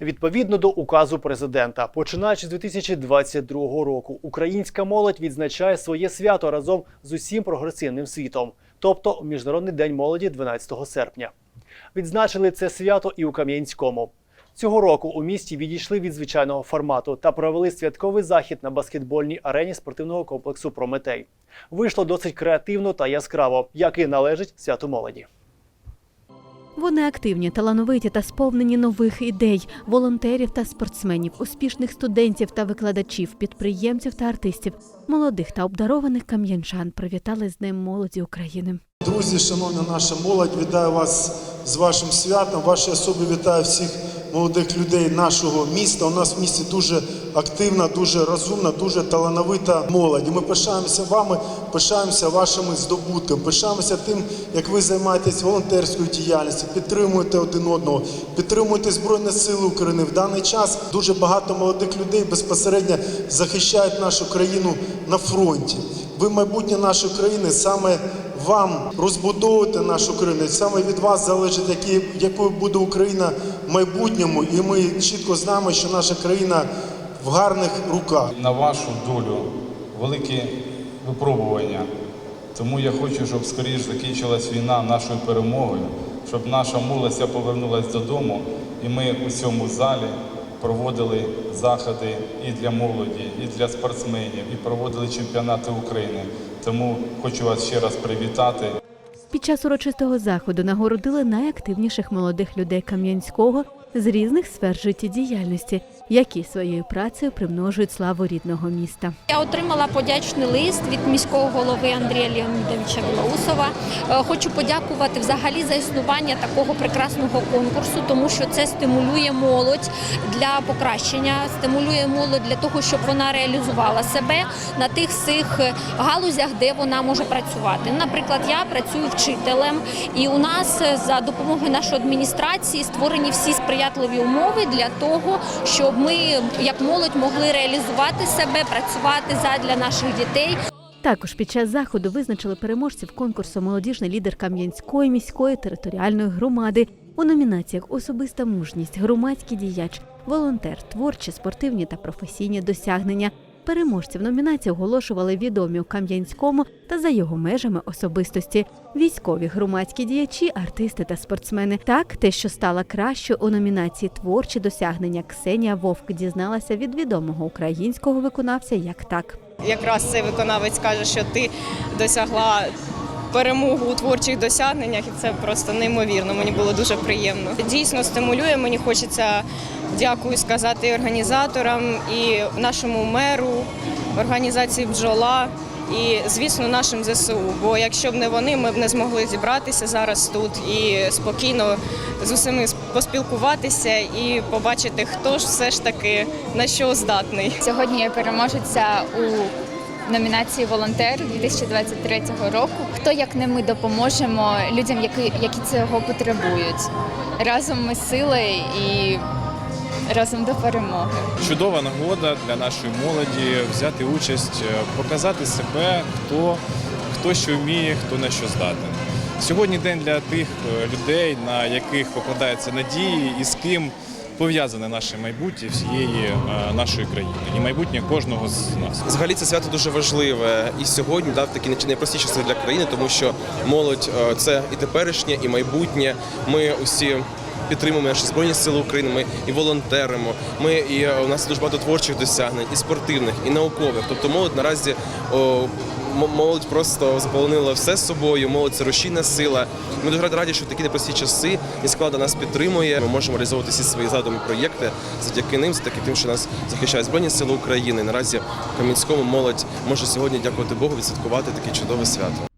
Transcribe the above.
Відповідно до указу президента, починаючи з 2022 року, українська молодь відзначає своє свято разом з усім прогресивним світом, тобто Міжнародний день молоді 12 серпня. Відзначили це свято і у Кам'янському. Цього року у місті відійшли від звичайного формату та провели святковий захід на баскетбольній арені спортивного комплексу Прометей. Вийшло досить креативно та яскраво, як і належить святу молоді. Вони активні, талановиті та сповнені нових ідей, волонтерів та спортсменів, успішних студентів та викладачів, підприємців та артистів, молодих та обдарованих кам'янчан привітали з Днем молоді України. Друзі, шановна наша молодь, вітаю вас з вашим святом. В вашій особі вітаю всіх молодих людей нашого міста. У нас в місті дуже активна, дуже розумна, дуже талановита молодь. Ми пишаємося вами, пишаємося вашими здобутками, пишаємося тим, як ви займаєтесь волонтерською діяльністю, підтримуєте один одного, підтримуєте Збройні Сили України. В даний час дуже багато молодих людей безпосередньо захищають нашу країну на фронті. Ви майбутнє нашої країни саме вам розбудовувати нашу країну. Саме від вас залежить, які, якою буде Україна в майбутньому, і ми чітко знаємо, що наша країна в гарних руках. на вашу долю великі випробування. Тому я хочу, щоб скоріш закінчилась війна нашою перемогою, щоб наша молодь повернулася додому, і ми у цьому залі проводили заходи і для молоді, і для спортсменів, і проводили чемпіонати України. Тому хочу вас ще раз привітати. Під час урочистого заходу нагородили найактивніших молодих людей Кам'янського з різних сфер життєдіяльності, які своєю працею примножують славу рідного міста. Я отримала подячний лист від міського голови Андрія Леонідовича Білоусова. Е, Хочу подякувати взагалі за існування такого прекрасного конкурсу, тому що це стимулює молодь для покращення, стимулює молодь для того, щоб вона реалізувала себе на тих всіх е, галузях, де вона може працювати. Наприклад, я працюю вчителем, і у нас е, за допомогою нашої адміністрації створені всі сприятливі умови для того, щоб ми, як молодь, могли реалізувати себе, працювати задля наших дітей. Також під час заходу визначили переможців конкурсу Молодіжний лідер Кам'янської міської територіальної громади у номінаціях Особиста мужність, громадський діяч, волонтер, творчі, спортивні та професійні досягнення. Переможців номінації оголошували відомі у Кам'янському та за його межами особистості, військові, громадські діячі, артисти та спортсмени. Так, те, що стала краще у номінації Творчі досягнення Ксенія Вовк дізналася від відомого українського виконавця як так. якраз цей виконавець каже, що ти досягла перемогу у творчих досягненнях, і це просто неймовірно. Мені було дуже приємно. Дійсно стимулює. Мені хочеться дякую сказати організаторам, і нашому меру, організації бджола. І, звісно, нашим ЗСУ. Бо якщо б не вони, ми б не змогли зібратися зараз тут і спокійно з усіми поспілкуватися і побачити, хто ж все ж таки на що здатний. Сьогодні я переможеця у номінації Волонтер 2023 року. Хто як не ми допоможемо людям, які, які цього потребують. Разом ми сили і разом до перемоги. чудова нагода для нашої молоді взяти участь, е, показати себе, хто, хто що вміє, хто на що здатен. Сьогодні день для тих е, людей, на яких покладаються надії і з ким пов'язане наше майбутнє всієї е, нашої країни і майбутнє кожного з нас. Взагалі це свято дуже важливе і сьогодні дав такі найпростіші часи для країни, тому що молодь е, це і теперішнє, і майбутнє. Ми усі. Підтримуємо наші збройні сили України. Ми і волонтеримо. Ми і е, у нас дуже багато творчих досягнень, і спортивних, і наукових. Тобто молодь наразі о, молодь просто заполонила все з собою. Молодь це рушійна сила. Ми дуже раді, що в такі непрості часи склада нас підтримує. Ми можемо реалізовувати всі свої задуми проєкти завдяки ним, завдяки тим, що нас захищають збройні сили України. Наразі в Кам'янському молодь може сьогодні дякувати Богу відсвяткувати таке чудове свято.